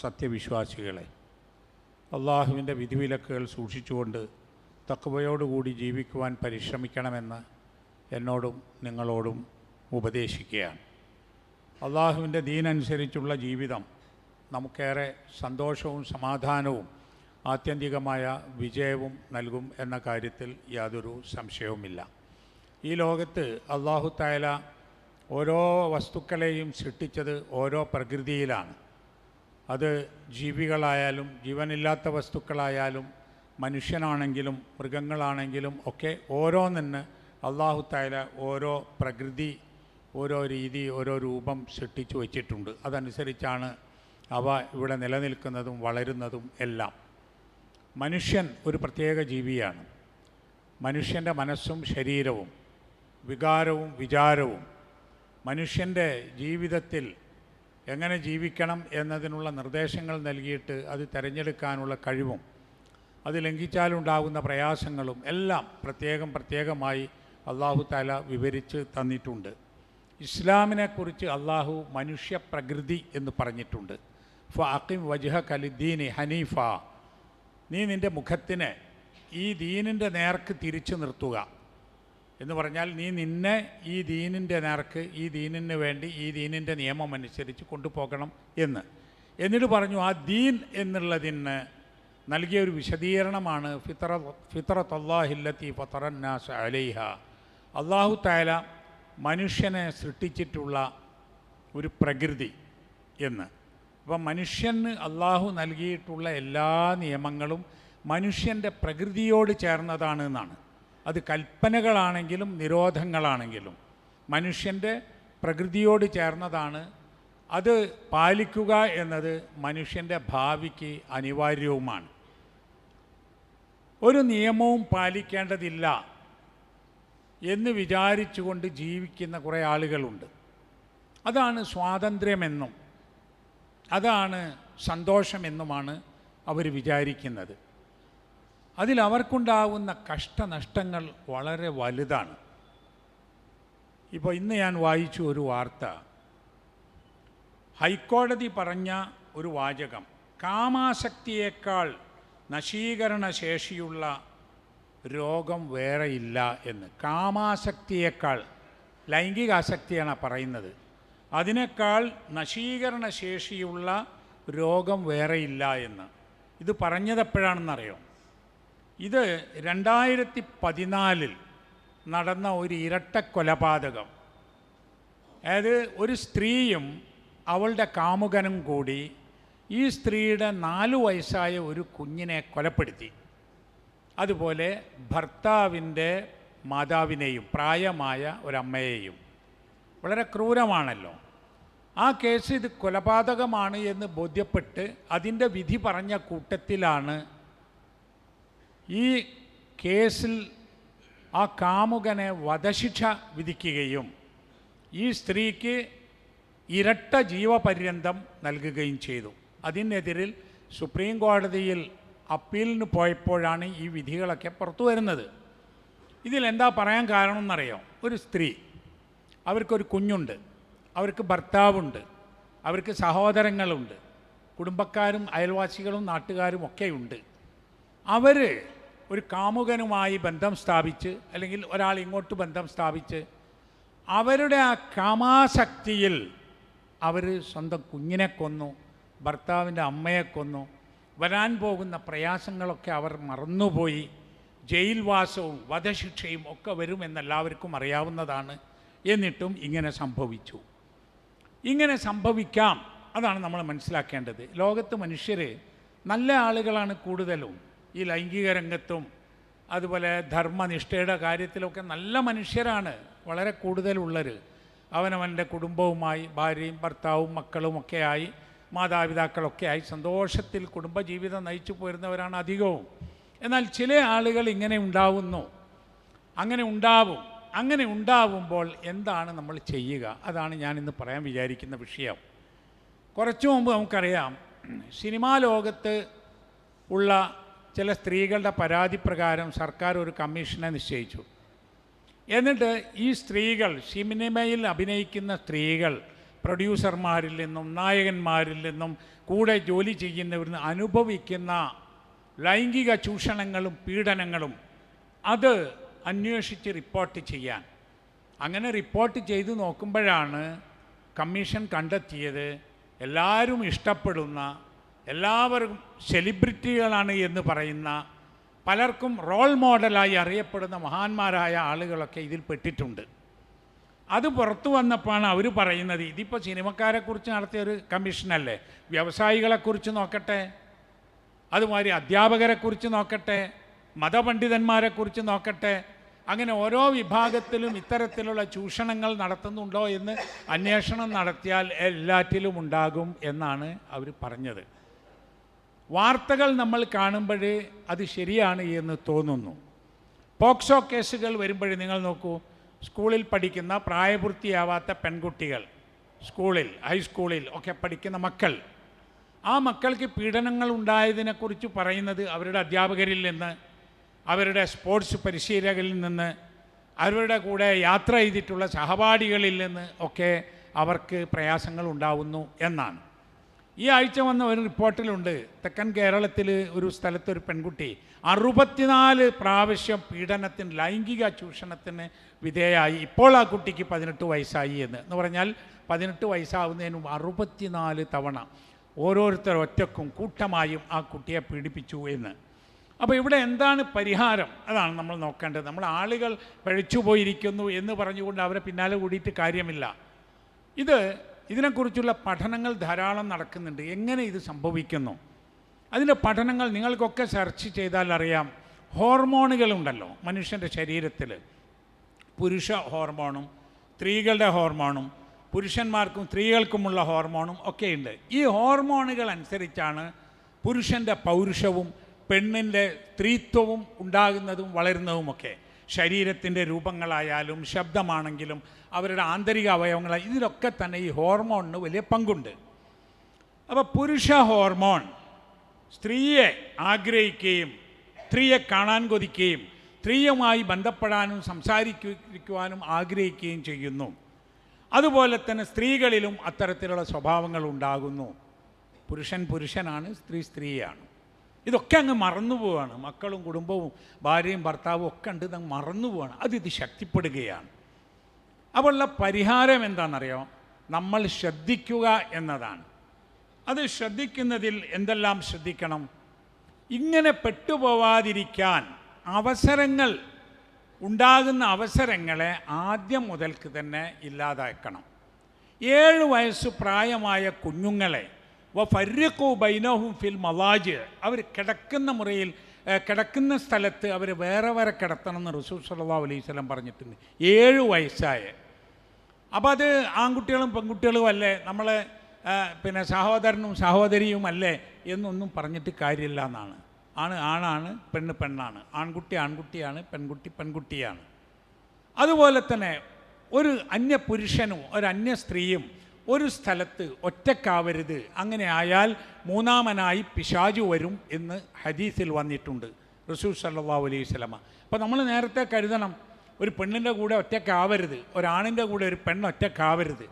സത്യവിശ്വാസികളെ. അള്ളാഹുവിന്റെ വിധിവിലക്കുകൾ സൂക്ഷിച്ചുകൊണ്ട് തക്കവയോടുകൂടി ജീവിക്കുവാൻ പരിശ്രമിക്കണമെന്ന് എന്നോടും നിങ്ങളോടും ഉപദേശിക്കുകയാണ്. അള്ളാഹുവിന്റെ ദീനനുസരിച്ചുള്ള ജീവിതം നമുക്കേറെ സന്തോഷവും സമാധാനവും ആത്യന്തികമായ വിജയവും നൽകും എന്ന കാര്യത്തിൽ യാതൊരു സംശയവുമില്ല. ഈ ലോകത്ത് അള്ളാഹു തായാല ഓരോ വസ്തുക്കളെയും സൃഷ്ടിച്ചത് ഓരോ പ്രകൃതിയിലാണ്. അത് ജീവികളായാലും ജീവനില്ലാത്ത വസ്തുക്കളായാലും മനുഷ്യനാണെങ്കിലും മൃഗങ്ങളാണെങ്കിലും ഒക്കെ ഓരോന്നിന് അള്ളാഹു തായാല ഓരോ പ്രകൃതി ഓരോ രീതി ഓരോ രൂപം സൃഷ്ടിച്ചു വച്ചിട്ടുണ്ട്. അതനുസരിച്ചാണ് അവ ഇവിടെ നിലനിൽക്കുന്നതും വളരുന്നതും എല്ലാം. മനുഷ്യൻ ഒരു പ്രത്യേക ജീവിയാണ്. മനുഷ്യന്റെ മനസ്സും ശരീരവും വികാരവും വിചാരവും മനുഷ്യന്റെ ജീവിതത്തിൽ എങ്ങനെ ജീവിക്കണം എന്നതിനുള്ള നിർദ്ദേശങ്ങൾ നൽകിയിട്ട് അത് തിരഞ്ഞെടുക്കാനുള്ള കഴിവും അത് ലംഘിച്ചാലുണ്ടാകുന്ന പ്രയാസങ്ങളും എല്ലാം പ്രത്യേകം പ്രത്യേകമായി അള്ളാഹു താല വിവരിച്ച് തന്നിട്ടുണ്ട്. ഇസ്ലാമിനെക്കുറിച്ച് അള്ളാഹു മനുഷ്യ പ്രകൃതി എന്ന് പറഞ്ഞിട്ടുണ്ട്. ഫ അക്കിം വജഹ കലിദ്ദീനി ഹനീഫ. നീ നിന്റെ മുഖത്തിനെ ഈ ദീനിന്റെ നേർക്ക് തിരിച്ചു നിർത്തുക. എന്ന് പറഞ്ഞാൽ നീ നിന്നെ ഈ ദീനിന്റെ നേർക്ക് ഈ ദീനിന് വേണ്ടി ഈ ദീനിന്റെ നിയമം അനുസരിച്ച് കൊണ്ടുപോകണം എന്ന്. എന്നിട്ട് പറഞ്ഞു ആ ദീൻ എന്നുള്ളതിന് നൽകിയ ഒരു വിശദീകരണമാണ് ഫിത്ര ഫിത്രത്തല്ലാഹില്ലത്തി ഫത്തറന്നാസ് അലൈഹ. അള്ളാഹു താല മനുഷ്യനെ സൃഷ്ടിച്ചിട്ടുള്ള ഒരു പ്രകൃതി എന്ന്. അപ്പം മനുഷ്യന് അള്ളാഹു നൽകിയിട്ടുള്ള എല്ലാ നിയമങ്ങളും മനുഷ്യന്റെ പ്രകൃതിയോട് ചേർന്നതാണ് എന്നാണ്. അത് കൽപ്പനകളാണെങ്കിലും നിരോധങ്ങളാണെങ്കിലും. മനുഷ്യന്റെ പ്രകൃതിയോട് ചേർന്നതാണ്. അത് പാലിക്കുക എന്നത് മനുഷ്യന്റെ ഭാവിക്ക് അനിവാര്യവുമാണ്. ഒരു നിയമവും പാലിക്കേണ്ടതില്ല എന്ന് വിചാരിച്ചുകൊണ്ട് ജീവിക്കുന്ന കുറേ ആളുകളുണ്ട്. അതാണ് സ്വാതന്ത്ര്യമെന്നും അതാണ് സന്തോഷമെന്നുമാണ് അവർ വിചാരിക്കുന്നത്. അതിൽ അവർക്കുണ്ടാകുന്ന കഷ്ടനഷ്ടങ്ങൾ വളരെ വലുതാണ്. ഇപ്പോൾ ഇന്ന് ഞാൻ വായിച്ചു ഒരു വാർത്ത. ഹൈക്കോടതി പറഞ്ഞ ഒരു വാചകം കാമാസക്തിയേക്കാൾ നശീകരണ ശേഷിയുള്ള രോഗം വേറെയില്ല എന്ന്. കാമാസക്തിയേക്കാൾ ലൈംഗികാസക്തിയാണ് പറയുന്നത്. അതിനേക്കാൾ നശീകരണ ശേഷിയുള്ള രോഗം വേറെയില്ല എന്ന്. ഇത് പറഞ്ഞത് എപ്പോഴാണെന്നറിയോ ഇത് രണ്ടായിരത്തി പതിനാലിൽ നടന്ന ഒരു ഇരട്ട കൊലപാതകം അതായത് ഒരു സ്ത്രീയും അവളുടെ കാമുകനും കൂടി ഈ സ്ത്രീയുടെ നാലു വയസ്സായ ഒരു കുഞ്ഞിനെ കൊലപ്പെടുത്തി. അതുപോലെ ഭർത്താവിന്റെ മാതാവിനെയും പ്രായമായ ഒരമ്മയെയും. വളരെ ക്രൂരമാണല്ലോ. ആ കേസ് ഇത് കൊലപാതകമാണ് എന്ന് ബോധ്യപ്പെട്ട് അതിന്റെ വിധി പറഞ്ഞ കൂട്ടത്തിലാണ് ഈ കേസിൽ ആ കാമുകനെ വധശിക്ഷ വിധിക്കുകയും ഈ സ്ത്രീക്ക് ഇരട്ട ജീവപര്യന്തം നൽകുകയും ചെയ്തു. അതിനെതിരിൽ സുപ്രീം കോടതിയിൽ അപ്പീലിന് പോയപ്പോഴാണ് ഈ വിധികളൊക്കെ പുറത്തു വരുന്നത്. ഇതിലെന്താ പറയാൻ കാരണം എന്നറിയാം? ഒരു സ്ത്രീ അവർക്കൊരു കുഞ്ഞുണ്ട് അവർക്ക് ഭർത്താവുണ്ട് അവർക്ക് സഹോദരങ്ങളുണ്ട് കുടുംബക്കാരും അയൽവാസികളും നാട്ടുകാരും ഒക്കെയുണ്ട്. അവർ ഒരു കാമുകനുമായി ബന്ധം സ്ഥാപിച്ച് അല്ലെങ്കിൽ ഒരാൾ ഇങ്ങോട്ട് ബന്ധം സ്ഥാപിച്ച് അവരുടെ ആ കാമാശക്തിയിൽ അവർ സ്വന്തം കുഞ്ഞിനെ കൊന്നു ഭർത്താവിന്റെ അമ്മയെ കൊന്നു. വരാൻ പോകുന്ന പ്രയാസങ്ങളൊക്കെ അവർ മറന്നുപോയി. ജയിൽവാസവും വധശിക്ഷയും ഒക്കെ വരുമെന്ന് എല്ലാവർക്കും അറിയാവുന്നതാണ്. എന്നിട്ടും ഇങ്ങനെ സംഭവിച്ചു. ഇങ്ങനെ സംഭവിക്കാം. അതാണ് നമ്മൾ മനസ്സിലാക്കേണ്ടത്. ലോകത്ത് മനുഷ്യർ നല്ല ആളുകളാണ് കൂടുതലും. ഈ ലൈംഗിക രംഗത്തും അതുപോലെ ധർമ്മനിഷ്ഠയുടെ കാര്യത്തിലൊക്കെ നല്ല മനുഷ്യരാണ് വളരെ കൂടുതലുള്ളവർ അവനവന്റെ കുടുംബവുമായി ഭാര്യയും ഭർത്താവും മക്കളും ഒക്കെയായി മാതാപിതാക്കളൊക്കെ ആയി സന്തോഷത്തിൽ കുടുംബജീവിതം നയിച്ചു പോരുന്നവരാണ് അധികവും. എന്നാൽ ചില ആളുകൾ ഇങ്ങനെ ഉണ്ടാവുന്നു. അങ്ങനെ ഉണ്ടാവും. അങ്ങനെ ഉണ്ടാവുമ്പോൾ എന്താണ് നമ്മൾ ചെയ്യുക? അതാണ് ഞാൻ ഇന്ന് പറയാൻ വിചാരിക്കുന്ന വിഷയം. കുറച്ചു മുമ്പ് നമുക്കറിയാം സിനിമാ ലോകത്ത് ഉള്ള ചില സ്ത്രീകളുടെ പരാതി പ്രകാരം സർക്കാർ ഒരു കമ്മീഷനെ നിശ്ചയിച്ചു. എന്നിട്ട് ഈ സ്ത്രീകൾ സിനിമയിൽ അഭിനയിക്കുന്ന സ്ത്രീകൾ പ്രൊഡ്യൂസർമാരിൽ നിന്നും നായകന്മാരിൽ നിന്നും കൂടെ ജോലി ചെയ്യുന്നവരിൽ നിന്ന് അനുഭവിക്കുന്ന ലൈംഗിക ചൂഷണങ്ങളും പീഡനങ്ങളും അത് അന്വേഷിച്ച് റിപ്പോർട്ട് ചെയ്യാൻ. അങ്ങനെ റിപ്പോർട്ട് ചെയ്തു നോക്കുമ്പോഴാണ് കമ്മീഷൻ കണ്ടെത്തിയത് എല്ലാവരും ഇഷ്ടപ്പെടുന്ന എല്ലാവരും സെലിബ്രിറ്റികളാണ് എന്ന് പറയുന്ന പലർക്കും റോൾ മോഡലായി അറിയപ്പെടുന്ന മഹാന്മാരായ ആളുകളൊക്കെ ഇതിൽ പെട്ടിട്ടുണ്ട്. അത് പുറത്തു വന്നപ്പോഴാണ് അവർ പറയുന്നത് ഇതിപ്പോൾ സിനിമക്കാരെക്കുറിച്ച് നടത്തിയ ഒരു കമ്മീഷനല്ലേ? വ്യവസായികളെക്കുറിച്ച് നോക്കട്ടെ അതുമാതിരി അധ്യാപകരെക്കുറിച്ച് നോക്കട്ടെ മതപണ്ഡിതന്മാരെക്കുറിച്ച് നോക്കട്ടെ അങ്ങനെ ഓരോ വിഭാഗത്തിലും ഇത്തരത്തിലുള്ള ചൂഷണങ്ങൾ നടത്തുന്നുണ്ടോ എന്ന് അന്വേഷണം നടത്തിയാൽ എല്ലാറ്റിലും ഉണ്ടാകും എന്നാണ് അവർ പറഞ്ഞത്. വാർത്തകൾ നമ്മൾ കാണുമ്പോൾ അത് ശരിയാണ് എന്ന് തോന്നുന്നു. പോക്സോ കേസുകൾ വരുമ്പോഴേ നിങ്ങൾ നോക്കൂ സ്കൂളിൽ പഠിക്കുന്ന പ്രായപൂർത്തിയാവാത്ത പെൺകുട്ടികൾ സ്കൂളിൽ ഹൈസ്കൂളിൽ ഒക്കെ പഠിക്കുന്ന മക്കൾ ആ മക്കൾക്ക് പീഡനങ്ങൾ ഉണ്ടായതിനെക്കുറിച്ച് പറയുന്നത് അവരുടെ അധ്യാപകരിൽ നിന്ന് അവരുടെ സ്പോർട്സ് പരിശീലകരിൽ നിന്ന് അവരുടെ കൂടെ യാത്ര ചെയ്തിട്ടുള്ള സഹപാഠികളിൽ നിന്ന് ഒക്കെ അവർക്ക് പ്രയാസങ്ങൾ ഉണ്ടാവുന്നു എന്നാണ്. ഈ ആഴ്ച വന്ന ഒരു റിപ്പോർട്ടിലുണ്ട്. തെക്കൻ കേരളത്തിൽ ഒരു സ്ഥലത്ത് ഒരു പെൺകുട്ടി അറുപത്തിനാല് പ്രാവശ്യം പീഡനത്തിന് ലൈംഗിക ചൂഷണത്തിന് വിധേയമായി ഇപ്പോൾ ആ കുട്ടിക്ക് പതിനെട്ട് വയസ്സായി എന്ന്. എന്ന് പറഞ്ഞാൽ പതിനെട്ട് വയസ്സാവുന്നതിന് മുമ്പ് അറുപത്തിനാല് തവണ ഓരോരുത്തർ ഒറ്റക്കും കൂട്ടമായും ആ കുട്ടിയെ പീഡിപ്പിച്ചു എന്ന്. അപ്പോൾ ഇവിടെ എന്താണ് പരിഹാരം? അതാണ് നമ്മൾ നോക്കേണ്ടത്. നമ്മൾ ആളുകൾ പഴിച്ചു പോയിരിക്കുന്നു എന്ന് പറഞ്ഞുകൊണ്ട് അവരെ പിന്നാലെ കൂടിയിട്ട് കാര്യമില്ല. ഇത് ഇതിനെക്കുറിച്ചുള്ള പഠനങ്ങൾ ധാരാളം നടക്കുന്നുണ്ട്. എങ്ങനെ ഇത് സംഭവിക്കുന്നു? അതിന്റെ പഠനങ്ങൾ നിങ്ങൾക്കൊക്കെ സെർച്ച് ചെയ്താൽ അറിയാം. ഹോർമോണുകളുണ്ടല്ലോ മനുഷ്യന്റെ ശരീരത്തിൽ. പുരുഷ ഹോർമോണും സ്ത്രീകളുടെ ഹോർമോണും പുരുഷന്മാർക്കും സ്ത്രീകൾക്കുമുള്ള ഹോർമോണും ഒക്കെയുണ്ട്. ഈ ഹോർമോണുകൾ അനുസരിച്ചാണ് പുരുഷന്റെ പൗരുഷവും പെണ്ണിന്റെ സ്ത്രീത്വവും ഉണ്ടാകുന്നതും വളരുന്നതുമൊക്കെ. ശരീരത്തിന്റെ രൂപങ്ങളായാലും ശബ്ദമാണെങ്കിലും അവരുടെ ആന്തരിക അവയവങ്ങൾ ഇതിലൊക്കെ തന്നെ ഈ ഹോർമോണിന് വലിയ പങ്കുണ്ട്. അപ്പോൾ പുരുഷ ഹോർമോൺ സ്ത്രീയെ ആഗ്രഹിക്കുകയും സ്ത്രീയെ കാണാൻ കൊതിക്കുകയും സ്ത്രീയുമായി ബന്ധപ്പെടാനും സംസാരിക്കുവാനും ആഗ്രഹിക്കുകയും ചെയ്യുന്നു. അതുപോലെ തന്നെ സ്ത്രീകളിലും അത്തരത്തിലുള്ള സ്വഭാവങ്ങൾ ഉണ്ടാകുന്നു. പുരുഷൻ പുരുഷനാണ് സ്ത്രീ സ്ത്രീയാണ്. ഇതൊക്കെ അങ്ങ് മറന്നു പോവാണ്. മക്കളും കുടുംബവും ഭാര്യയും ഭർത്താവും ഒക്കെ ഉണ്ട് ഇതങ്ങ് മറന്നു പോവാണ്. അത് ഇത് ശക്തിപ്പെടുകയാണ്. അപ്പോൾ ഉള്ള പരിഹാരം എന്താണെന്നറിയോ? നമ്മൾ ശ്രദ്ധിക്കുക എന്നതാണ്. അത് ശ്രദ്ധിക്കുന്നതിൽ എന്തെല്ലാം ശ്രദ്ധിക്കണം? ഇങ്ങനെ പെട്ടുപോവാതിരിക്കാൻ അവസരങ്ങൾ ഉണ്ടാകുന്ന അവസരങ്ങളെ ആദ്യം മുതൽക്ക് തന്നെ ഇല്ലാതാക്കണം. ഏഴ് വയസ്സ് പ്രായമായ കുഞ്ഞുങ്ങളെ വ ഫര്യക്കു ബൈനോഹും ഫിൽ മവാജ് അവർ കിടക്കുന്ന മുറിയിൽ കിടക്കുന്ന സ്ഥലത്ത് അവർ വേറെ വേറെ കിടത്തണമെന്ന് റസൂൽ സല്ലല്ലാഹു അലൈഹി വസല്ലം പറഞ്ഞിട്ടുണ്ട്. ഏഴ് വയസ്സായ അപ്പോൾ അത് ആൺകുട്ടികളും പെൺകുട്ടികളും അല്ലേ? നമ്മളെ പിന്നെ സഹോദരനും സഹോദരിയും അല്ലേ എന്നൊന്നും പറഞ്ഞിട്ട് കാര്യമില്ല എന്നാണ്. ആണ് ആണാണ് പെണ്ണ് പെണ്ണാണ്. ആൺകുട്ടി ആൺകുട്ടിയാണ് പെൺകുട്ടി പെൺകുട്ടിയാണ്. അതുപോലെ തന്നെ ഒരു അന്യ പുരുഷനും ഒരു അന്യ സ്ത്രീയും ഒരു സ്ഥലത്ത് ഒറ്റക്കാവരുത്. അങ്ങനെ ആയാൽ മൂന്നാമനായി പിശാജു വരും എന്ന് ഹദീസിൽ വന്നിട്ടുണ്ട്. റസൂൽ സല്ലാ അലൈഹി സ്വലമ അപ്പോൾ നമ്മൾ നേരത്തെ കരുതണം ഒരു പെണ്ണിന്റെ കൂടെ ഒറ്റക്കാവരുത് ഒരാണിന്റെ കൂടെ ഒരു പെണ്ണ് ഒറ്റക്കാവരുത്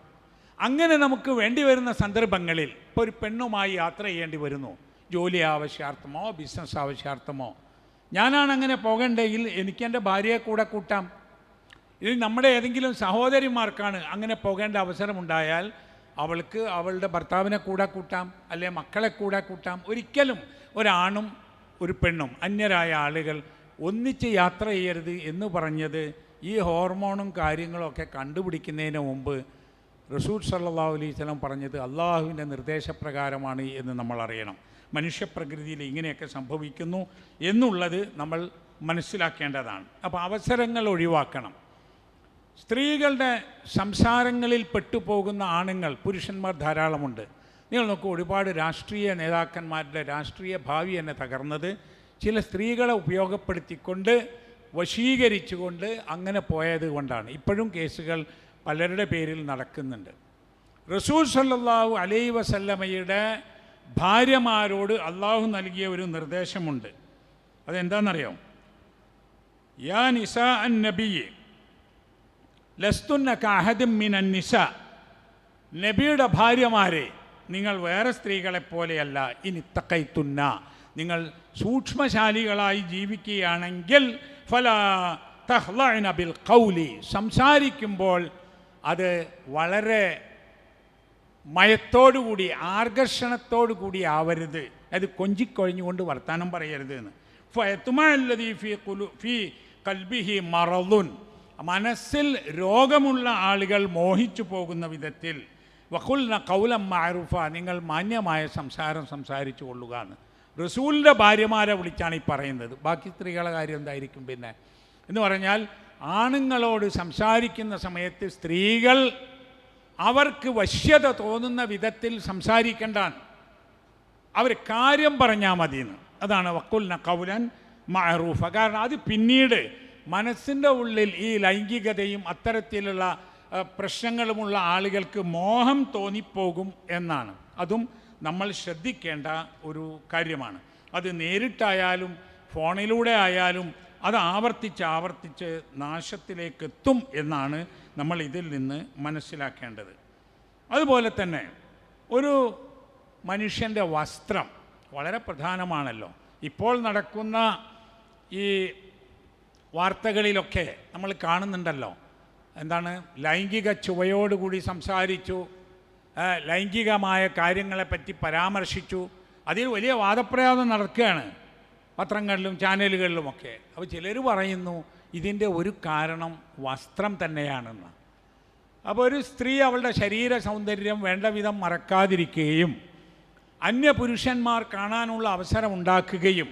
അങ്ങനെ നമുക്ക് വേണ്ടി വരുന്ന സന്ദർഭങ്ങളിൽ ഇപ്പോൾ ഒരു പെണ്ണുമായി യാത്ര ചെയ്യേണ്ടി വരുന്നു. ജോലി ആവശ്യാർത്ഥമോ ബിസിനസ് ആവശ്യാർത്ഥമോ. ഞാനാണ് അങ്ങനെ പോകണ്ടെങ്കിൽ എനിക്ക് എന്റെ ഭാര്യയെ കൂടെ കൂട്ടാം. ഇത് നമ്മുടെ ഏതെങ്കിലും സഹോദരിമാർക്കാണ് അങ്ങനെ പോകേണ്ട അവസരമുണ്ടായാൽ അവൾക്ക് അവളുടെ ഭർത്താവിനെ കൂടെ കൂട്ടാം അല്ലെ മക്കളെ കൂടെ കൂട്ടാം. ഒരിക്കലും ഒരാണും ഒരു പെണ്ണും അന്യരായ ആളുകൾ ഒന്നിച്ച് യാത്ര ചെയ്യരുത് എന്ന് പറഞ്ഞത് ഈ ഹോർമോണും കാര്യങ്ങളൊക്കെ കണ്ടുപിടിക്കുന്നതിന് മുമ്പ് റസൂൽ സല്ലാ അലൈഹി പറഞ്ഞത് അള്ളാഹുവിന്റെ നിർദ്ദേശപ്രകാരമാണ് എന്ന് നമ്മൾ അറിയണം. മനുഷ്യപ്രകൃതിയിൽ ഇങ്ങനെയൊക്കെ സംഭവിക്കുന്നു എന്നുള്ളത് നമ്മൾ മനസ്സിലാക്കേണ്ടതാണ്. അപ്പോൾ അവസരങ്ങൾ ഒഴിവാക്കണം. സ്ത്രീകളുടെ സംസാരങ്ങളിൽ പെട്ടുപോകുന്ന ആണുങ്ങൾ പുരുഷന്മാർ ധാരാളമുണ്ട്. നിങ്ങൾ നോക്കൂ ഒരുപാട് രാഷ്ട്രീയ നേതാക്കന്മാരുടെ രാഷ്ട്രീയ ഭാവി തന്നെ തകർന്നത്. ചില സ്ത്രീകളെ ഉപയോഗപ്പെടുത്തിക്കൊണ്ട് വശീകരിച്ചുകൊണ്ട് അങ്ങനെ പോയത് കൊണ്ടാണ്. ഇപ്പോഴും കേസുകൾ പലരുടെ പേരിൽ നടക്കുന്നുണ്ട്. റസൂൽ സല്ലാഹു അലൈ വസല്ലമയുടെ ഭാര്യമാരോട് അള്ളാഹു നൽകിയ ഒരു നിർദ്ദേശമുണ്ട്. അതെന്താണെന്നറിയോ യാ നിസ അൻ നബിയെ ലസ്തുന്ന കാഹദും അൻ നിസ. നബിയുടെ ഭാര്യമാരെ നിങ്ങൾ വേറെ സ്ത്രീകളെ പോലെയല്ല ഇനി തക്കൈത്തുന്ന നിങ്ങൾ സൂക്ഷ്മശാലികളായി ജീവിക്കുകയാണെങ്കിൽ ഫല തഹ്ലബിൽ ബിൽ കൗലി സംസാരിക്കുമ്പോൾ അത് വളരെ മയത്തോടുകൂടി ആകർഷണത്തോടു കൂടി ആവരുത്. അത് കൊഞ്ചിക്കൊഴിഞ്ഞുകൊണ്ട് വർത്തമാനം പറയരുത് എന്ന് ഫയത്തുമല്ലതി ഫി കുലു ഫി കൽബിഹി മറലുൻ മനസ്സിൽ രോഗമുള്ള ആളുകൾ മോഹിച്ചു പോകുന്ന വിധത്തിൽ വഖുൽന കൗലം മാറുഫ നിങ്ങൾ മാന്യമായ സംസാരം സംസാരിച്ചു കൊള്ളുക എന്ന്. റസൂലിന്റെ ഭാര്യമാരെ വിളിച്ചാണ് ഈ പറയുന്നത്. ബാക്കി സ്ത്രീകളെ കാര്യം എന്തായിരിക്കും പിന്നെ? എന്ന് പറഞ്ഞാൽ ആണുങ്ങളോട് സംസാരിക്കുന്ന സമയത്ത് സ്ത്രീകൾ അവർക്ക് വശ്യത തോന്നുന്ന വിധത്തിൽ സംസാരിക്കേണ്ടാണ് അവർ കാര്യം പറഞ്ഞാൽ മതിയെന്ന്. അതാണ് വക്കുൽന കൗലൻ മഹറൂഫ കാരണം അത് പിന്നീട് മനസ്സിന്റെ ഉള്ളിൽ ഈ ലൈംഗികതയും അത്തരത്തിലുള്ള പ്രശ്നങ്ങളുമുള്ള ആളുകൾക്ക് മോഹം തോന്നിപ്പോകും എന്നാണ്. അതും നമ്മൾ ശ്രദ്ധിക്കേണ്ട ഒരു കാര്യമാണ്. അത് നേരിട്ടായാലും ഫോണിലൂടെ ആയാലും അത് ആവർത്തിച്ച് ആവർത്തിച്ച് നാശത്തിലേക്ക് എത്തും എന്നാണ് നമ്മൾ ഇതിൽ നിന്ന് മനസ്സിലാക്കേണ്ടത്. അതുപോലെ തന്നെ ഒരു മനുഷ്യന്റെ വസ്ത്രം വളരെ പ്രധാനമാണല്ലോ. ഇപ്പോൾ നടക്കുന്ന ഈ വാർത്തകളിലൊക്കെ നമ്മൾ കാണുന്നുണ്ടല്ലോ. എന്താണ്? ലൈംഗിക ചുവയോടുകൂടി സംസാരിച്ചു ലൈംഗികമായ കാര്യങ്ങളെപ്പറ്റി പരാമർശിച്ചു. അതിൽ വലിയ വാദപ്രയാസം നടക്കുകയാണ് പത്രങ്ങളിലും ചാനലുകളിലുമൊക്കെ. അപ്പോൾ ചിലർ പറയുന്നു ഇതിന്റെ ഒരു കാരണം വസ്ത്രം തന്നെയാണെന്ന്. അപ്പോൾ ഒരു സ്ത്രീ അവളുടെ ശരീര സൗന്ദര്യം വേണ്ട വിധം മറക്കാതിരിക്കുകയും അന്യ പുരുഷന്മാർ കാണാനുള്ള അവസരം ഉണ്ടാക്കുകയും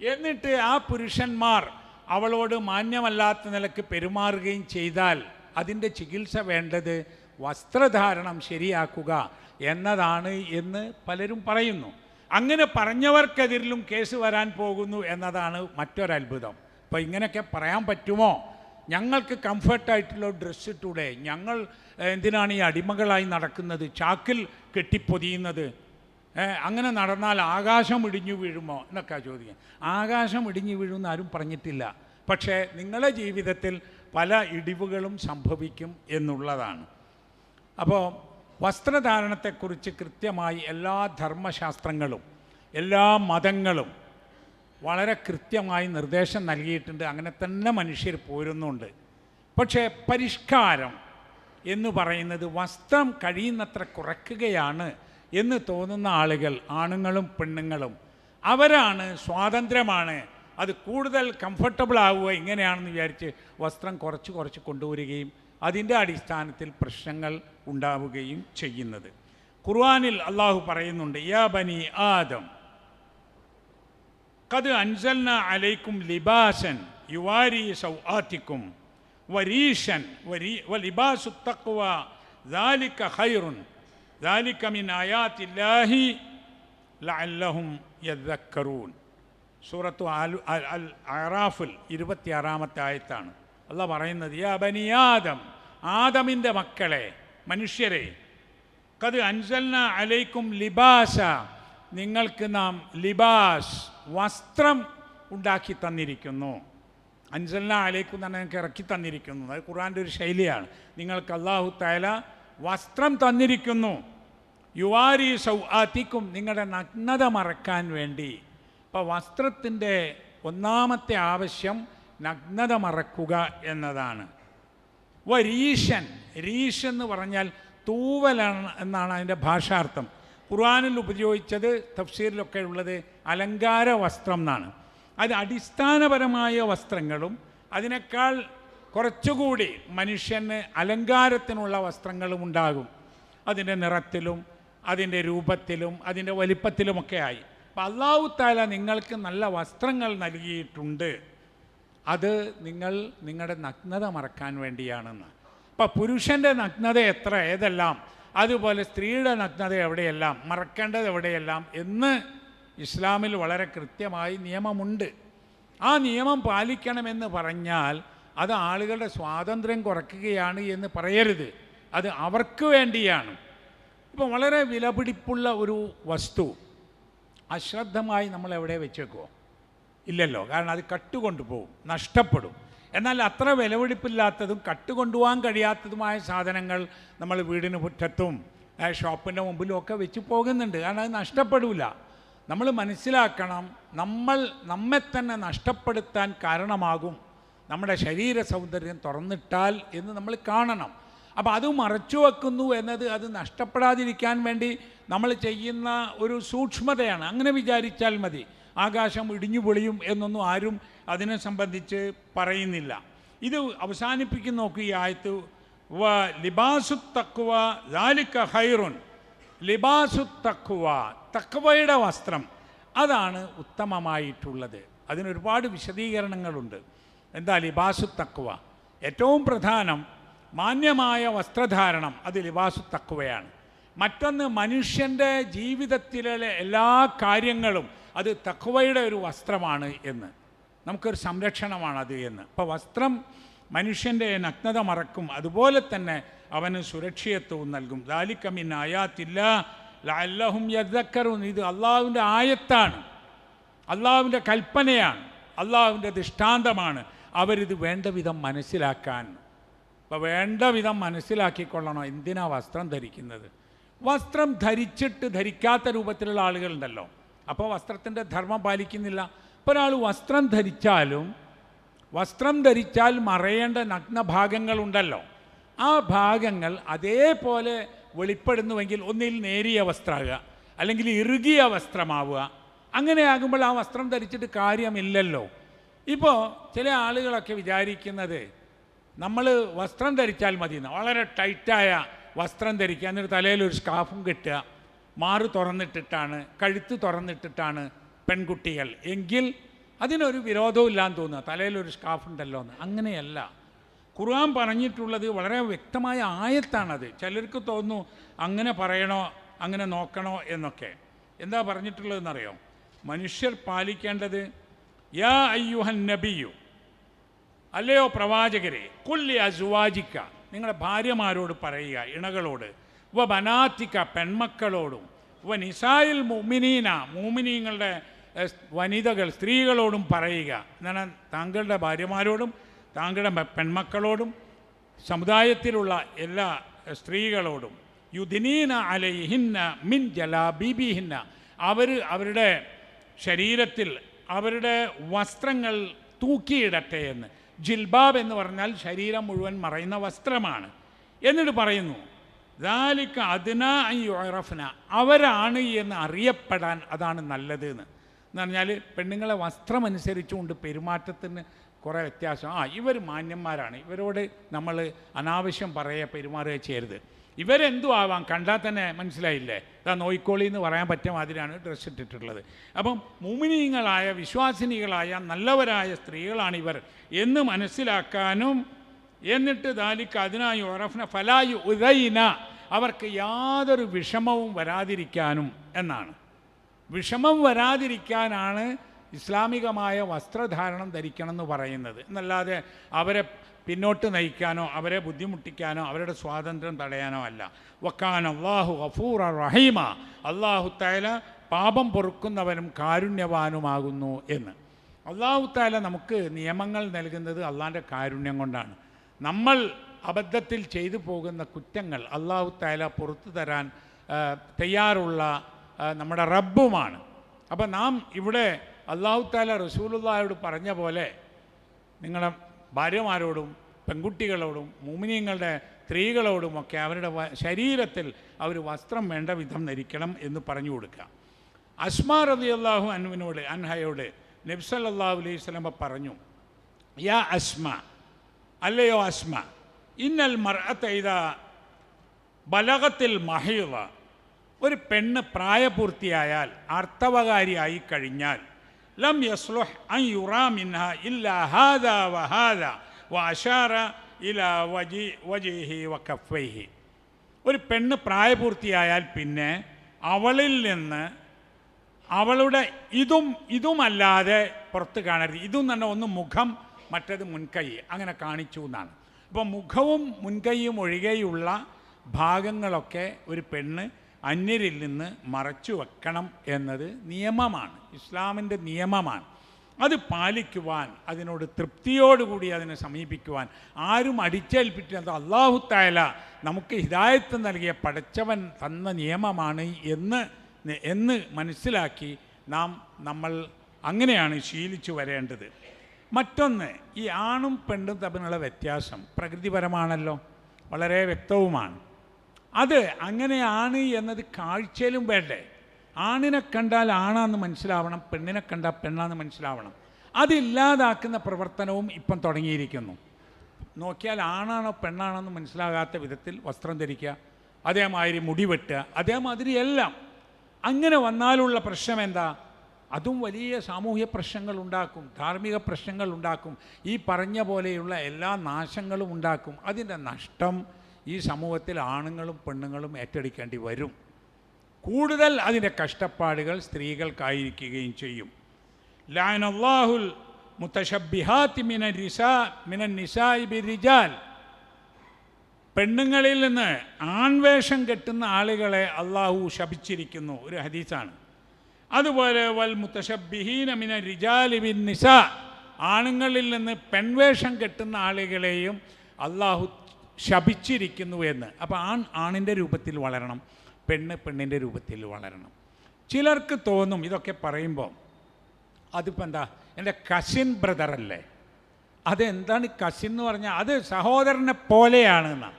എന്നിട്ട് ആ പുരുഷന്മാർ അവളോട് മാന്യമല്ലാത്ത നിലയ്ക്ക് പെരുമാറുകയും ചെയ്താൽ അതിന്റെ ചികിത്സ വേണ്ടത് വസ്ത്രധാരണം ശരിയാക്കുക എന്നതാണ് എന്ന് പലരും പറയുന്നു. അങ്ങനെ പറഞ്ഞവർക്കെതിരിലും കേസ് വരാൻ പോകുന്നു എന്നതാണ് മറ്റൊരത്ഭുതം. അപ്പോൾ ഇങ്ങനെയൊക്കെ പറയാൻ പറ്റുമോ? ഞങ്ങൾക്ക് കംഫർട്ടായിട്ടുള്ള ഡ്രസ്സ് ഇട്ടൂടെ? ഞങ്ങൾ എന്തിനാണ് ഈ അടിമകളായി നടക്കുന്നത്? ചാക്കിൽ കെട്ടിപ്പൊതിയുന്നത്. അങ്ങനെ നടന്നാൽ ആകാശം ഇടിഞ്ഞു വീഴുമോ എന്നൊക്കെ ചോദിക്കുക ആകാശം ഇടിഞ്ഞു വീഴുമെന്ന് ആരും പറഞ്ഞിട്ടില്ല. പക്ഷേ നിങ്ങളുടെ ജീവിതത്തിൽ പല ഇടിവുകളും സംഭവിക്കും എന്നുള്ളതാണ്. അപ്പോൾ വസ്ത്രധാരണത്തെക്കുറിച്ച് കൃത്യമായി എല്ലാ ധർമ്മശാസ്ത്രങ്ങളും എല്ലാ മതങ്ങളും വളരെ കൃത്യമായി നിർദ്ദേശം നൽകിയിട്ടുണ്ട്. അങ്ങനെ തന്നെ മനുഷ്യർ പോരുന്നുണ്ട്. പക്ഷേ പരിഷ്കാരം എന്ന് പറയുന്നത് വസ്ത്രം കഴിയുന്നത്ര കുറയ്ക്കുകയാണ് എന്ന് തോന്നുന്ന ആളുകൾ ആണുങ്ങളും പെണ്ണുങ്ങളും. അവരാണ് സ്വാതന്ത്ര്യമാണ്. അത് കൂടുതൽ കംഫർട്ടബിൾ ആവുക ഇങ്ങനെയാണെന്ന് വിചാരിച്ച് വസ്ത്രം കുറച്ച് കുറച്ച് കൊണ്ടുവരികയും അതിൻ്റെ അടിസ്ഥാനത്തിൽ പ്രശ്നങ്ങൾ ഉണ്ടാവുകയും ചെയ്യുന്നത് ഖുർആനിൽ അള്ളാഹു പറയുന്നുണ്ട് യാ ബനി ആദം قد أنزلنا عليكم لباسا يواري سوآتكم وريشا وري ولباس التقوى ذلك خير ذلك من آيات الله لعلهم يذكرون സൂറത്തു അൽ അൽ അൽ അറാഫിൽ ഇരുപത്തിയാറാമത്തെ ആയത്താണ് അല്ല പറയുന്നത് യാ ബനി ആദം ആദമിന്റെ മക്കളെ മനുഷ്യരെ കത് അൻസൽന അലൈക്കും ലിബാസ. നിങ്ങൾക്ക് നാം ലിബാസ് വസ്ത്രം ഉണ്ടാക്കി തന്നിരിക്കുന്നു. അൻസൽന അലൈക്കും തന്നെ നിങ്ങൾക്ക് ഇറക്കി തന്നിരിക്കുന്നു. അത് ഖുറാന്റെ ഒരു ശൈലിയാണ്. നിങ്ങൾക്ക് അള്ളാഹു താല വസ്ത്രം തന്നിരിക്കുന്നു. യുവാരി സൗആത്തിക്കും നിങ്ങളുടെ നഗ്നത മറക്കാൻ വേണ്ടി. അപ്പോൾ വസ്ത്രത്തിന്റെ ഒന്നാമത്തെ ആവശ്യം നഗ്നത മറക്കുക എന്നതാണ്. വ രീഷൻ രീഷ് എന്ന് പറഞ്ഞാൽ തൂവലാണ് എന്നാണ് അതിന്റെ ഭാഷാർത്ഥം. ഖുർആാനിൽ ഉപയോഗിച്ചത് തഫ്സീറിലൊക്കെ ഉള്ളത് അലങ്കാര വസ്ത്രം എന്നാണ്. അത് അടിസ്ഥാനപരമായ വസ്ത്രങ്ങളും അതിനേക്കാൾ കുറച്ചുകൂടി മനുഷ്യന് അലങ്കാരത്തിനുള്ള വസ്ത്രങ്ങളും ഉണ്ടാകും. അതിന്റെ നിറത്തിലും അതിന്റെ രൂപത്തിലും അതിന്റെ വലിപ്പത്തിലുമൊക്കെ ആയി. അപ്പം അള്ളാഹു താല നിങ്ങൾക്ക് നല്ല വസ്ത്രങ്ങൾ നൽകിയിട്ടുണ്ട്. അത് നിങ്ങൾ നിങ്ങളുടെ നഗ്നത മറക്കാൻ വേണ്ടിയാണെന്ന്. അപ്പം പുരുഷന്റെ നഗ്നത എത്ര? ഏതെല്ലാം? അതുപോലെ സ്ത്രീയുടെ നഗ്നത എവിടെയെല്ലാം? മറക്കേണ്ടത് എവിടെയെല്ലാം? എന്ന് ഇസ്ലാമിൽ വളരെ കൃത്യമായി നിയമമുണ്ട്. ആ നിയമം പാലിക്കണമെന്ന് പറഞ്ഞാൽ അത് ആളുകളുടെ സ്വാതന്ത്ര്യം കുറയ്ക്കുകയാണ് എന്ന് പറയരുത്. അത് അവർക്ക് വേണ്ടിയാണ്. ഇപ്പം വളരെ വിലപിടിപ്പുള്ള ഒരു വസ്തു. അശ്രദ്ധമായി നമ്മൾ എവിടെ വെച്ചേക്കുമോ ഇല്ലല്ലോ. കാരണം അത് കട്ടുകൊണ്ടു പോകും നഷ്ടപ്പെടും. എന്നാൽ അത്ര വിലപിടിപ്പില്ലാത്തതും കട്ടുകൊണ്ടുപോകാൻ കഴിയാത്തതുമായ സാധനങ്ങൾ നമ്മൾ വീടിന് മുറ്റത്തും ഷോപ്പിന്റെ മുമ്പിലും ഒക്കെ വെച്ച് പോകുന്നുണ്ട്. കാരണം അത് നഷ്ടപ്പെടില്ല നമ്മൾ മനസ്സിലാക്കണം നമ്മൾ നമ്മെ തന്നെ നഷ്ടപ്പെടുത്താൻ കാരണമാകും. നമ്മുടെ ശരീര സൗന്ദര്യം തുറന്നിട്ടാൽ എന്ന് നമ്മൾ കാണണം. അപ്പോൾ അത് മറച്ചു വെക്കുന്നു എന്നത് അത് നഷ്ടപ്പെടാതിരിക്കാൻ വേണ്ടി നമ്മൾ ചെയ്യുന്ന ഒരു സൂക്ഷ്മതയാണ്. അങ്ങനെ വിചാരിച്ചാൽ മതി. ആകാശം ഇടിഞ്ഞു പൊളിയും എന്നൊന്നും ആരും അതിനെ സംബന്ധിച്ച് പറയുന്നില്ല. ഇത് അവസാനിപ്പിക്കുന്ന നോക്കുക ഈ ആയത്ത്. വ ലിബാസു തക്കുവ ലാലിക്ക ഹൈറുൻ ലിബാസു തക്കുവ തക്വയുടെ വസ്ത്രം. അതാണ് ഉത്തമമായിട്ടുള്ളത്. അതിനൊരുപാട് വിശദീകരണങ്ങളുണ്ട്. എന്താ ലിബാസു തക്കുവ ഏറ്റവും പ്രധാനം മാന്യമായ വസ്ത്രധാരണം അത് ലിബാസു തക്കുവയാണ് മറ്റൊന്ന് മനുഷ്യന്റെ ജീവിതത്തിലെ എല്ലാ കാര്യങ്ങളും അത് തക്കുവയുടെ ഒരു വസ്ത്രമാണ് എന്ന്. നമുക്കൊരു സംരക്ഷണമാണത് എന്ന്. അപ്പോൾ വസ്ത്രം മനുഷ്യന്റെ നഗ്നത മറക്കും. അതുപോലെ തന്നെ അവന് സുരക്ഷിതത്വവും നൽകും. ദാലിക്കമിൻ ആയാത്തില്ല ലഅല്ലഹും യദ്ദക്കറുൻ. ഇത് അള്ളാഹുവിന്റെ ആയത്താണ്. അള്ളാഹുവിന്റെ കൽപ്പനയാണ്. അള്ളാഹുവിന്റെ ദൃഷ്ടാന്തമാണ്. അവരിത് വേണ്ട വിധം മനസ്സിലാക്കാൻ. അപ്പോൾ വേണ്ട വിധം മനസ്സിലാക്കിക്കൊള്ളണം. എന്തിനാ വസ്ത്രം ധരിക്കുന്നത്? വസ്ത്രം ധരിച്ചിട്ട് ധരിക്കാത്ത രൂപത്തിലുള്ള ആളുകളുണ്ടല്ലോ. അപ്പോൾ വസ്ത്രത്തിന്റെ ധർമ്മം പാലിക്കുന്നില്ല. അപ്പോൾ ഒരാൾ വസ്ത്രം ധരിച്ചാലും വസ്ത്രം ധരിച്ചാൽ മറയേണ്ട നഗ്നഭാഗങ്ങളുണ്ടല്ലോ. ആ ഭാഗങ്ങൾ അതേപോലെ വെളിപ്പെടുന്നുവെങ്കിൽ ഒന്നിൽ നേരിയ വസ്ത്രമാകുക അല്ലെങ്കിൽ ഇറുകിയ വസ്ത്രമാവുക. അങ്ങനെയാകുമ്പോൾ ആ വസ്ത്രം ധരിച്ചിട്ട് കാര്യമില്ലല്ലോ. ഇപ്പോൾ ചില ആളുകളൊക്കെ വിചാരിക്കുന്നത് നമ്മൾ വസ്ത്രം ധരിച്ചാൽ മതി വളരെ ടൈറ്റായ വസ്ത്രം ധരിക്കുക എന്നിട്ട് തലയിൽ ഒരു സ്കാഫും കെട്ടുക. മാറ് തുറന്നിട്ടിട്ടാണ് കഴുത്ത് തുറന്നിട്ടിട്ടാണ് പെൺകുട്ടികൾ. എങ്കിൽ അതിനൊരു വിരോധവും ഇല്ലാന്ന് തോന്നുക. തലയിൽ ഒരു സ്കാഫ് ഉണ്ടല്ലോ എന്ന്. അങ്ങനെയല്ല. ഖുർആൻ പറഞ്ഞിട്ടുള്ളത് വളരെ വ്യക്തമായ ആയത്താണത്. ചിലർക്ക് തോന്നുന്നു അങ്ങനെ പറയണോ അങ്ങനെ നോക്കണോ എന്നൊക്കെ. എന്താ പറഞ്ഞിട്ടുള്ളതെന്നറിയോ? മനുഷ്യർ പാലിക്കേണ്ടത് യാ അയ്യുഹൻ നബിയു. അല്ലയോ പ്രവാചകരെ കുല്ലി അസുവാജിക്ക. നിങ്ങളുടെ ഭാര്യമാരോട് പറയുക ഇണകളോട്. വ ബനാത്തിക്ക പെൺമക്കളോടും വ നിസായിൽ മുമിനീന മൂമിനീങ്ങളുടെ വനിതകൾ സ്ത്രീകളോടും പറയുക. എന്നാണ് താങ്കളുടെ ഭാര്യമാരോടും താങ്കളുടെ പെൺമക്കളോടും സമുദായത്തിലുള്ള എല്ലാ സ്ത്രീകളോടും. യുദിനീന അലൈഹിന്ന മിൻ ജലാബീബിഹിന്ന. അവർ അവരുടെ ശരീരത്തിൽ അവരുടെ വസ്ത്രങ്ങൾ തൂക്കിയിടട്ടെ എന്ന്. ജിൽബാബ് എന്ന് പറഞ്ഞാൽ ശരീരം മുഴുവൻ മറയുന്ന വസ്ത്രമാണ്. എന്നിട്ട് പറയുന്നു ദാലിക്ക അതിന യുറഫ്ന അവരാണ് എന്ന് അറിയപ്പെടാൻ അതാണ് നല്ലത് എന്ന് എന്ന് പറഞ്ഞാൽ പെണ്ണുങ്ങളെ വസ്ത്രമനുസരിച്ചുകൊണ്ട് പെരുമാറ്റത്തിന് കുറേ വ്യത്യാസം. ആ ഇവർ മാന്യന്മാരാണ്. ഇവരോട് നമ്മൾ അനാവശ്യം പറയുക പെരുമാറുക ചെയ്യരുത്. ഇവരെന്തു ആവാം കണ്ടാൽ തന്നെ മനസ്സിലായില്ലേ? ഇതാ നോയിക്കോളി എന്ന് പറയാൻ പറ്റിയ മാതിരിയാണ് ഡ്രസ്സ് ഇട്ടിട്ടുള്ളത്. അപ്പം മുമിനീങ്ങളായ വിശ്വാസിനികളായ നല്ലവരായ സ്ത്രീകളാണിവർ എന്ന് മനസ്സിലാക്കാനും എന്നിട്ട് ദാലിക്ക് അതിനായി ഒറഫ്ന ഫലായു ഉദൈന അവർക്ക് യാതൊരു വിഷമവും വരാതിരിക്കാനും എന്നാണ്. വിഷമം വരാതിരിക്കാനാണ് ഇസ്ലാമികമായ വസ്ത്രധാരണം ധരിക്കണം എന്ന് പറയുന്നത്. എന്നല്ലാതെ അവരെ പിന്നോട്ട് നയിക്കാനോ അവരെ ബുദ്ധിമുട്ടിക്കാനോ അവരുടെ സ്വാതന്ത്ര്യം തടയാനോ അല്ല. വക്കാൻ അള്ളാഹു ഗഫൂർ റഹീമ. അള്ളാഹു താല പാപം പൊറുക്കുന്നവനും കാരുണ്യവാനുമാകുന്നു എന്ന്. അള്ളാഹു താല നമുക്ക് നിയമങ്ങൾ നൽകുന്നത് അള്ളാന്റെ കാരുണ്യം കൊണ്ടാണ്. നമ്മൾ അബദ്ധത്തിൽ ചെയ്തു പോകുന്ന കുറ്റങ്ങൾ അള്ളാഹു താല പുറത്തു തരാൻ തയ്യാറുള്ള നമ്മുടെ റബ്ബുമാണ്. അപ്പോൾ നാം ഇവിടെ അള്ളാഹു താല റസൂലുള്ളയോട് പറഞ്ഞ പോലെ നിങ്ങളുടെ ഭാര്യമാരോടും പെൺകുട്ടികളോടും മുമിനിയങ്ങളുടെ സ്ത്രീകളോടും ഒക്കെ അവരുടെ ശരീരത്തിൽ അവർ വസ്ത്രം വേണ്ട വിധം ധരിക്കണം എന്ന് പറഞ്ഞു കൊടുക്കുക. അസ്മാ റതി അള്ളാഹു അൻവിനോട് അൻഹയോട് നബ്സല്ലാഹു അലൈഹി സ്വലമ പറഞ്ഞു യാ അസ്മ അല്ലയോ അസ്മ ഇന്നൽ മർഅത്ത ഇതാ ബലകത്തിൽ മഹീള ഒരു പെണ്ണ് പ്രായപൂർത്തിയായാൽ അർത്ഥവകാരിയായി കഴിഞ്ഞാൽ ലം യസ്ലുഹ് അൻ യുറാ ഇല്ലാ ഹാദ വഹാദ വഷാറ ഇല വജി വജിഹി വ കഫൈഹി ഒരു പെണ്ണ് പ്രായപൂർത്തിയായാൽ പിന്നെ അവളിൽ നിന്ന് അവളുടെ ഇതും ഇതുമല്ലാതെ പുറത്ത് കാണരുത്. ഇതും തന്നെ ഒന്ന് മുഖം മറ്റേത് മുൻകൈ. അങ്ങനെ കാണിച്ചു എന്നാണ്. അപ്പോൾ മുഖവും മുൻകൈയും ഒഴികെയുള്ള ഭാഗങ്ങളൊക്കെ ഒരു പെണ്ണ് അന്യരിൽ നിന്ന് മറച്ചു വെക്കണം എന്നത് നിയമമാണ്. ഇസ്ലാമിന്റെ നിയമമാണ്. അത് പാലിക്കുവാൻ അതിനോട് തൃപ്തിയോടുകൂടി അതിനെ സമീപിക്കുവാൻ ആരും അടിച്ചേൽപ്പിക്കുന്നത് അള്ളാഹു തായാല നമുക്ക് ഹിദായത്ത് നൽകിയ പടച്ചവൻ തന്ന നിയമമാണ് എന്ന് എന്ന് മനസ്സിലാക്കി നാം നമ്മൾ അങ്ങനെയാണ് ശീലിച്ചു വരേണ്ടത്. മറ്റൊന്ന് ഈ ആണും പെണ്ണും തമ്മിലുള്ള വ്യത്യാസം പ്രകൃതിപരമാണല്ലോ വളരെ വ്യക്തവുമാണ്. അത് അങ്ങനെയാണ് എന്നത് കാഴ്ചയിലും വേണ്ടേ? ആണിനെ കണ്ടാൽ ആണാന്ന് മനസ്സിലാവണം പെണ്ണിനെ കണ്ടാൽ പെണ്ണാന്ന് മനസ്സിലാവണം. അതില്ലാതാക്കുന്ന പ്രവർത്തനവും ഇപ്പം തുടങ്ങിയിരിക്കുന്നു. നോക്കിയാൽ ആണാണോ പെണ്ണാണോ എന്ന് മനസ്സിലാകാത്ത വിധത്തിൽ വസ്ത്രം ധരിക്കുക അതേമാതിരി മുടി വെട്ടുക അതേമാതിരി എല്ലാം. അങ്ങനെ വന്നാലുള്ള പ്രശ്നം എന്താ അതും വലിയ സാമൂഹ്യ പ്രശ്നങ്ങൾ ഉണ്ടാക്കും ധാർമ്മിക പ്രശ്നങ്ങൾ ഉണ്ടാക്കും ഈ പറഞ്ഞ പോലെയുള്ള എല്ലാ നാശങ്ങളും ഉണ്ടാക്കും. അതിന്റെ നഷ്ടം ഈ സമൂഹത്തിൽ ആണുങ്ങളും പെണ്ണുങ്ങളും ഏറ്റെടുക്കേണ്ടി വരും. കൂടുതൽ അതിന്റെ കഷ്ടപ്പാടുകൾ സ്ത്രീകൾക്കായിരിക്കുകയും ചെയ്യും. ലാനല്ലാഹുൽ മുത്തശബിഹാത്തി മിന റിസാ മിന നിസായി പെണ്ണുങ്ങളിൽ നിന്ന് ആൺവേഷം കെട്ടുന്ന ആളുകളെ അള്ളാഹു ശപിച്ചിരിക്കുന്നു. ഒരു ഹദീസാണ്. അതുപോലെ വൽ മുത്തശബിഹീന മിന റിജാലി ബിൻ നിസ. ആണുങ്ങളിൽ നിന്ന് പെൺവേഷം കെട്ടുന്ന ആളുകളെയും അള്ളാഹു ശപിച്ചിരിക്കുന്നു എന്ന്. അപ്പോൾ ആൺ ആണിന്റെ രൂപത്തിൽ വളരണം പെണ്ണ് പെണ്ണിന്റെ രൂപത്തിൽ വളരണം. ചിലർക്ക് തോന്നും ഇതൊക്കെ പറയുമ്പോൾ അതിപ്പോൾ എന്താ എന്റെ കസിൻ ബ്രദറല്ലേ അതെന്താണ് കസിൻ എന്ന് പറഞ്ഞാൽ അത് സഹോദരനെ പോലെയാണ് എന്നാണ്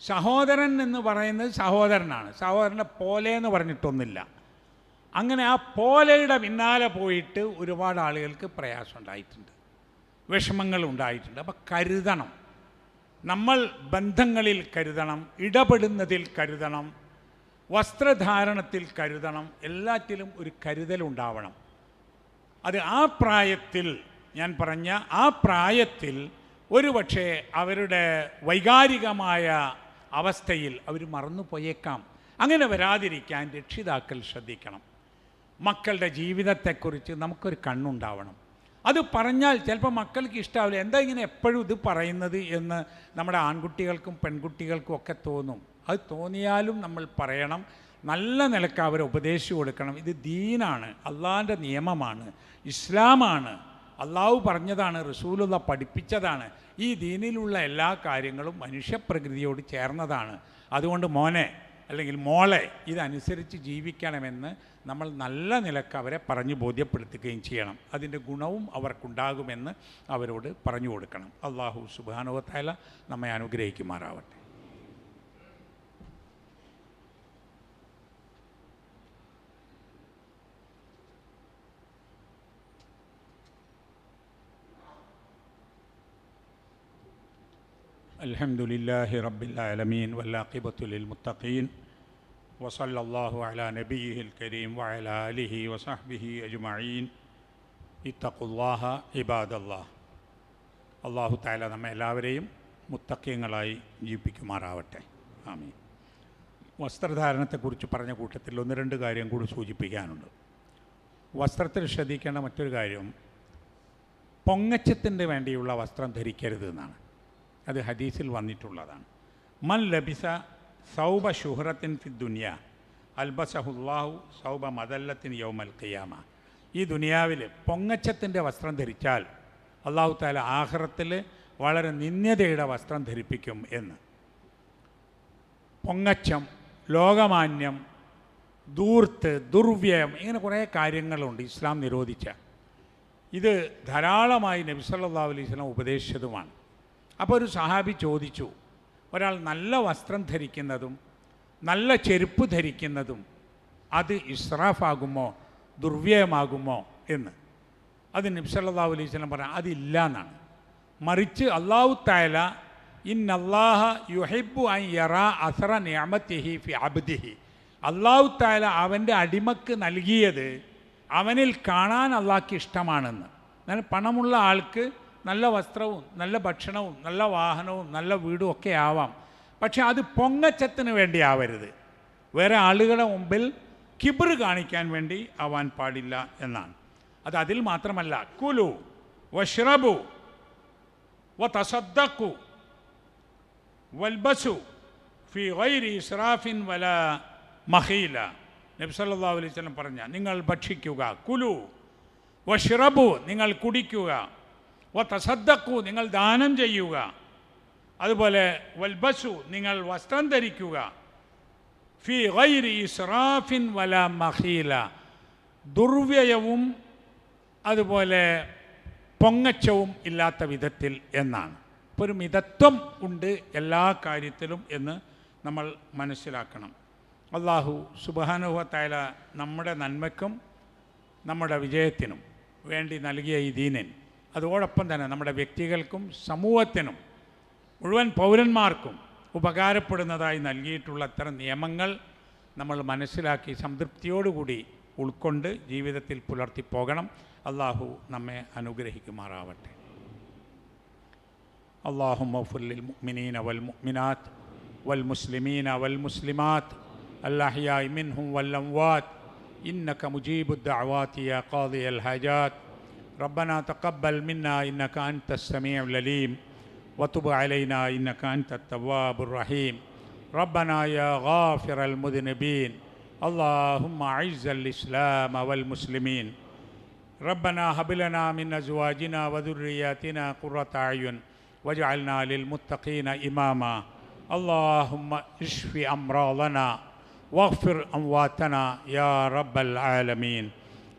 സഹോദരൻ എന്ന് പറയുന്നത് സഹോദരനാണ്. സഹോദരനെ പോലെ എന്ന് പറഞ്ഞിട്ടൊന്നുമില്ല. അങ്ങനെ ആ പോലയുടെ പിന്നാലെ പോയിട്ട് ഒരുപാട് ആളുകൾക്ക് പ്രയാസം ഉണ്ടായിട്ടുണ്ട്. വിഷമങ്ങൾ ഉണ്ടായിട്ടുണ്ട്. അപ്പം കരുതണം. നമ്മൾ ബന്ധങ്ങളിൽ കരുതണം ഇടപെടുന്നതിൽ കരുതണം വസ്ത്രധാരണത്തിൽ കരുതണം എല്ലാറ്റിലും ഒരു കരുതലുണ്ടാവണം അത് ആ പ്രായത്തിൽ ഞാൻ പറഞ്ഞ ആ പ്രായത്തിൽ ഒരുപക്ഷെ അവരുടെ വൈകാരികമായ അവസ്ഥയിൽ അവർ മറന്നു പോയേക്കാം അങ്ങനെ വരാതിരിക്കാൻ രക്ഷിതാക്കൾ ശ്രദ്ധിക്കണം. മക്കളുടെ ജീവിതത്തെക്കുറിച്ച് നമുക്കൊരു കണ്ണുണ്ടാവണം. അത് പറഞ്ഞാൽ ചിലപ്പോൾ മക്കൾക്ക് ഇഷ്ടാവില്ല. എന്താ ഇങ്ങനെ എപ്പോഴും ഇത് പറയുന്നത് എന്ന് നമ്മുടെ ആൺകുട്ടികൾക്കും പെൺകുട്ടികൾക്കും ഒക്കെ തോന്നും. അത് തോന്നിയാലും നമ്മൾ പറയണം. നല്ല നിലയ്ക്ക് അവരെ ഉപദേശിച്ചു കൊടുക്കണം. ഇത് ദീനാണ്. അള്ളാഹിന്റെ നിയമമാണ്. ഇസ്ലാമാണ്. അള്ളാഹു പറഞ്ഞതാണ് റസൂലുള്ള പഠിപ്പിച്ചതാണ്. ഈ ദീനിലുള്ള എല്ലാ കാര്യങ്ങളും മനുഷ്യപ്രകൃതിയോട് ചേർന്നതാണ്. അതുകൊണ്ട് മോനെ അല്ലെങ്കിൽ മോളെ ഇതനുസരിച്ച് ജീവിക്കണമെന്ന് നമ്മൾ നല്ല നിലക്ക് അവരെ പറഞ്ഞു ബോധ്യപ്പെടുത്തുകയും ചെയ്യണം അതിൻ്റെ ഗുണവും അവർക്കുണ്ടാകുമെന്ന് അവരോട് പറഞ്ഞു കൊടുക്കണം അള്ളാഹു സുബാനുവത്തായ നമ്മെ അനുഗ്രഹിക്കുമാറാവട്ടെ الحمد لله رب العالمين والعاقبة للمتقين وصلى الله على نبيه الكريم وعلى آله وصحبه أجمعين اتقوا الله عباد الله അള്ളാഹു താല നമ്മെ എല്ലാവരെയും മുത്തക്യങ്ങളായി ജീവിപ്പിക്കുമാറാവട്ടെ ആമീൻ വസ്ത്രധാരണത്തെക്കുറിച്ച് പറഞ്ഞ കൂട്ടത്തിൽ ഒന്ന് രണ്ട് കാര്യം കൂടി സൂചിപ്പിക്കാനുണ്ട് വസ്ത്രത്തിൽ ശ്രദ്ധിക്കേണ്ട മറ്റൊരു കാര്യം പൊങ്ങച്ചത്തിന് വേണ്ടിയുള്ള വസ്ത്രം ധരിക്കരുത് എന്നാണ് അത് ഹദീസിൽ വന്നിട്ടുള്ളതാണ് മൻ ലബിസ സൗബ ഷുഹറത്തിൻ ഫി ദുനിയ. അൽബസഹുല്ലാഹു സൗബ മദല്ലത്തിൻ യൗമൽ ഖിയാമ. ഈ ദുനിയാവിൽ പൊങ്ങച്ചത്തിന്റെ വസ്ത്രം ധരിച്ചാൽ അള്ളാഹു താല ആഹ്റത്തിൽ വളരെ നിന്ദ്യതയുടെ വസ്ത്രം ധരിപ്പിക്കും എന്ന്. പൊങ്ങച്ചം ലോകമാന്യം ദൂർത്ത് ദുർവ്യയം ഇങ്ങനെ കുറേ കാര്യങ്ങളുണ്ട് ഇസ്ലാം നിരോധിച്ച. ഇത് ധാരാളമായി നബി സല്ലല്ലാഹു അലൈഹി വസല്ലം ഉപദേശിച്ചതുമാണ്. അപ്പോൾ ഒരു സഹാബി ചോദിച്ചു ഒരാൾ നല്ല വസ്ത്രം ധരിക്കുന്നതും നല്ല ചെരുപ്പ് ധരിക്കുന്നതും അത് ഇസ്രാഫാകുമോ ദുർവ്യയമാകുമോ എന്ന്. അത് നിബ്സല്ലാഹു അലൈഹി വസല്ലം പറഞ്ഞു അതില്ല എന്നാണ് മറിച്ച് അള്ളാഹു തായാല ഇൻ അള്ളാഹ യുഹൈബു ഐ യറാ അസറ നിയമത്തിഹി ഫി അബ്ദിഹി. അള്ളാഹു തായാല അവന്റെ അടിമക്ക് നൽകിയത് അവനിൽ കാണാൻ അള്ളാഹ്ക്ക് ഇഷ്ടമാണെന്ന്. എന്നാൽ പണമുള്ള ആൾക്ക് നല്ല വസ്ത്രവും നല്ല ഭക്ഷണവും നല്ല വാഹനവും നല്ല വീടും ഒക്കെ ആവാം. പക്ഷെ അത് പൊങ്ങച്ചത്തിന് വേണ്ടി ആവരുത്. വേറെ ആളുകളുടെ മുമ്പിൽ കിബിർ കാണിക്കാൻ വേണ്ടി ആവാൻ പാടില്ല എന്നാണ്. അത് അതിൽ മാത്രമല്ല കുലു വഷ്റബു വ തസദ്ദക്കു വൽബസു ഫി ഗൈരി ഇസ്രാഫിൻ വല മഹീല. നബി സല്ലല്ലാഹു അലൈഹി വസല്ലം പറഞ്ഞ നിങ്ങൾ ഭക്ഷിക്കുക. കുലു വഷ്റബു നിങ്ങൾ കുടിക്കുക. വ തസദ്ദഖു നിങ്ങൾ ദാനം ചെയ്യുക. അതുപോലെ വൽബസു നിങ്ങൾ വസ്ത്രം ധരിക്കുക. ഫി ഗൈരി ഇസ്രാഫിൻ വല മഹീല. ദുർവ്യയവും അതുപോലെ പൊങ്ങച്ചവും ഇല്ലാത്ത വിധത്തിൽ എന്നാണ്. ഇപ്പോൾ ഒരു മിതത്വം ഉണ്ട് എല്ലാ കാര്യത്തിലും എന്ന് നമ്മൾ മനസ്സിലാക്കണം. അള്ളാഹു സുബാനുഭവത്തായ നമ്മുടെ നന്മയ്ക്കും നമ്മുടെ വിജയത്തിനും വേണ്ടി നൽകിയ ഈ ദീനൻ അതോടൊപ്പം തന്നെ നമ്മുടെ വ്യക്തികൾക്കും സമൂഹത്തിനും മുഴുവൻ പൗരന്മാർക്കും ഉപകാരപ്പെടുന്നതായി നൽകിയിട്ടുള്ള അത്തരം നിയമങ്ങൾ നമ്മൾ മനസ്സിലാക്കി സംതൃപ്തിയോടുകൂടി ഉൾക്കൊണ്ട് ജീവിതത്തിൽ പുലർത്തി പോകണം അള്ളാഹു നമ്മെ അനുഗ്രഹിക്കുമാറാവട്ടെ اللهم اغفر للمؤمنين والمؤمنات والمسلمين والمسلمات الأحياء منهم والأموات إنك مجيب الدعوات يا قاضي الحاجات ربنا تقبل منا إنك أنت السميع العليم وتب علينا إنك أنت التواب الرحيم. ربنا يا غافر المذنبين اللهم أعز الإسلام والمسلمين. ربنا هب لنا من أزواجنا وذرياتنا قرة أعين واجعلنا للمتقين إماما. اللهم اشف أمراضنا واغفر أمواتنا يا رب العالمين.